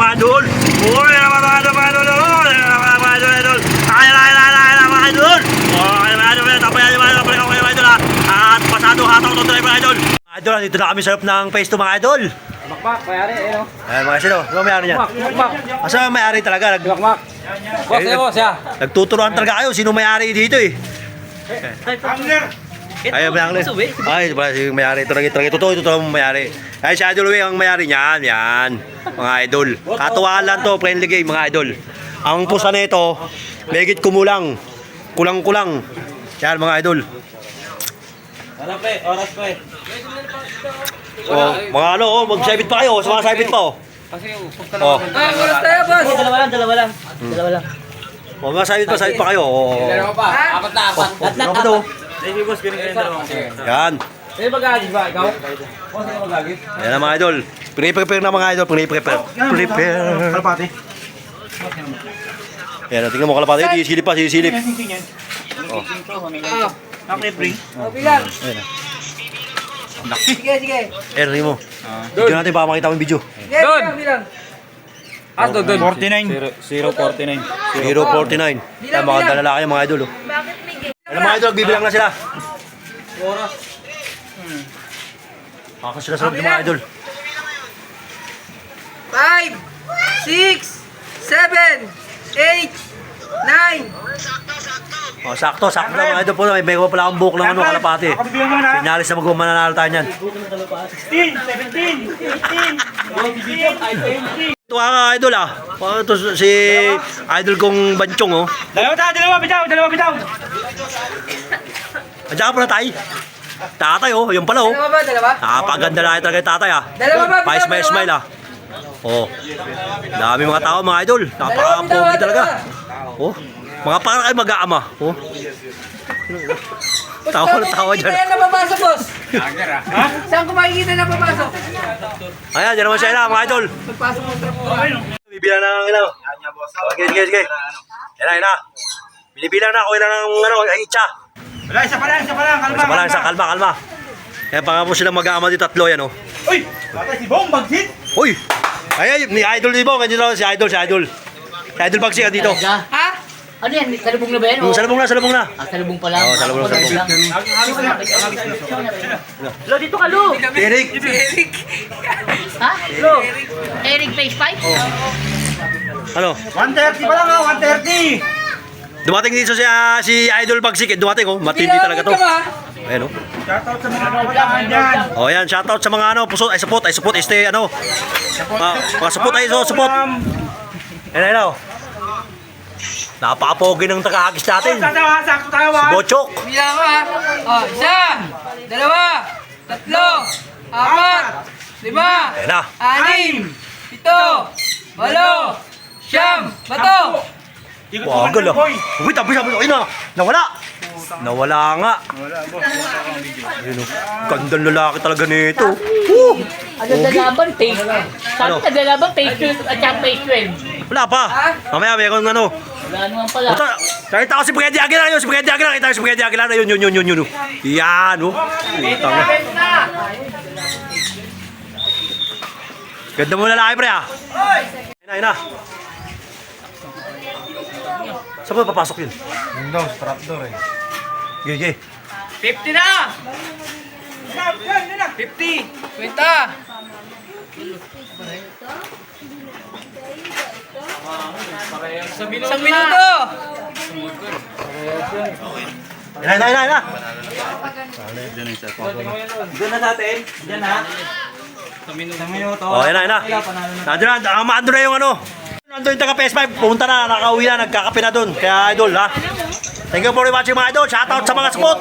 mga idol. Uy, yan mga idol, mga idol. Uy, mga mga idol, idol. Ay, ay, ay, ay, ay, mga idol. Uy, mga idol, tapos yan, mga idol, kayo, mga idol, ha. At pasado hataw to mga idol. Mga idol, dito na kami sa loob ng face to mga idol. Makmak, mayari, eh, no? Ayan mga sino, ano may-ari niyan? Mak, makmak. Asa may-ari talaga? Nag, Makmak. Boss, eh, boss, ya. nagtuturuan talaga kayo, sino may-ari dito eh. Ay, may angler. Ay, ba si may-ari talaga talaga totoo totoo ang may-ari. Ay si Idol Way ang may-ari niyan, yan. Mga idol. Katuwaan lang to, friendly game mga idol. Ang pusa nito, megit kumulang. Kulang-kulang. Yan mga idol. Ano, pre? Oras, pre. Oh, mga ano, oh, mag-sabit pa kayo, sa mga sabit pa oh. Kasi, pagka Oh, Ah, oras tayo, boss. Dalawa lang, dalawa lang. Dalawa lang. oh mga sabit pa, sabit pa kayo. Oh. Dalawa pa. Apat na, apat. Lahat na Ano ba to? Thank you, boss. Binigyan dalawa. Yan. Sino mag-agis ba? Ikaw? Boss, sino mag-agis? Yan ang mga idol. Piniprepare na mga idol, piniprepare. Prepare. Kalapati. Yan, tingnan mo kalapati, sisilip pa, sisilip. Ah, Nakipring. oh, bilang. Ayan. Sige, sige. Eh, tingnan mo. Video natin baka makita mo yung video. Sige, bilang, bilang. Ah, doon, doon. 49. 049. 049. Yan, mga lalaki yung mga idol. Oh. Ano mga idol, bibilang na sila. Oras. Kakas sila sa mga idol. Five, six, seven, eight, nine. Oh, sakto, sakto na mga idol po. May bago pala akong buhok ng ano, kalapati. Sinyalis na mag mananalo tayo niyan. 16, 17, 18, 19. Ito nga idol ah. Oh, ito si idol kong Banchong oh. Dalawa tayo, dalawa bitaw, dalawa bitaw. Andiyan ka pala tay. Tatay oh, yung pala oh. Dalawa ba? Dalawa? Napakaganda na talaga yung tatay ah. Dalawa ba? Smile Dalawa? smile ah. Oh. Dami mga tao mga idol. Napaka-pogi talaga. Oh. Mga parang kayo mag-aama. Oh. Tawa na tawa dyan. Saan napapasok, boss? Ha? Saan ko makikita na papasok? Ayan, dyan naman siya na mga idol. Pagpasok mo sa Bibilang na ng ilaw. Sige, sige, sige. Yan na, yan na. Binibilang na ako ilan ng ano, ay itcha. Wala, isa pa lang, isa pa lang. Kalma, Isa pa lang, isa, kalma, kalma. Yan, pangapos silang mag-aama dito, tatlo yan, oh. Uy, bata si Bong, bagsit. Uy! Ay, ay, ni Idol di ba? Ganyan lang, si Idol, si Idol. Si Idol Bagsi ka dito. Talaga? Ha? Ano yan? Salubong na ba yan? Oh, salubong na, salubong na. Ah, salubong pa lang. Oo, salubong, salubong. Lo, dito ka, Lo. Eric! Eric. Ha? Lo. Eric Face Pipe? Ano? 130 pa lang ha, 130. Dumating dito si, ah, si Idol Bagsi. Dumating, oh. Matindi talaga to. Ayan, oh. Shoutout sa mga kawalangan dyan. Oh, yan, shoutout sa mga ano, puso, ay support, ay support, este, ano. Ah, mga support, ay support. Ayan, ayan, oh. Napaka-pogi ng tagahagis natin. Sakto ha, sakto tayo Si ha. Bochok. Bilang ko ha. Oh, isa, dalawa, tatlo, apat, lima, Ayan na. anim, pito, walo, siyam, bato. Agad ah. Uy, tabi sabi, ayun na. Nawala. Nawala nga. Wala, boss. Ayun, oh. Gandang lalaki talaga nito. Woo! Ano dalaban? Face. Sabi Ano? na dalaban, face 12 at saka face 12. Wala pa. Mamaya meron ano. Wala naman pala. Puta, nakita ko si Spaghetti Aguilar yun, Spaghetti Aguilar, nakita ko si Spaghetti Aguilar, yun, yun, yun, yun, yun. Yan, oh. Putang na. Ganda mo lalaki, pre, ah. Ayun na, ayun na. Saan ba papasok yun? Windows, trapdoor eh. Gay, gay. 50 na! 50! Kwenta! Isang minuto! Ayun na, ayun na, na. Doon na natin. Diyan ha. Isang minuto. Oh, ayun na, ayun na. Nandun na, maandun na yung ano. Nandun yung taga PS5, pumunta na, nakauwi na, nagkakape na doon. Kaya idol, ha. Thank you for watching mga idol. Shoutout sa mga spot.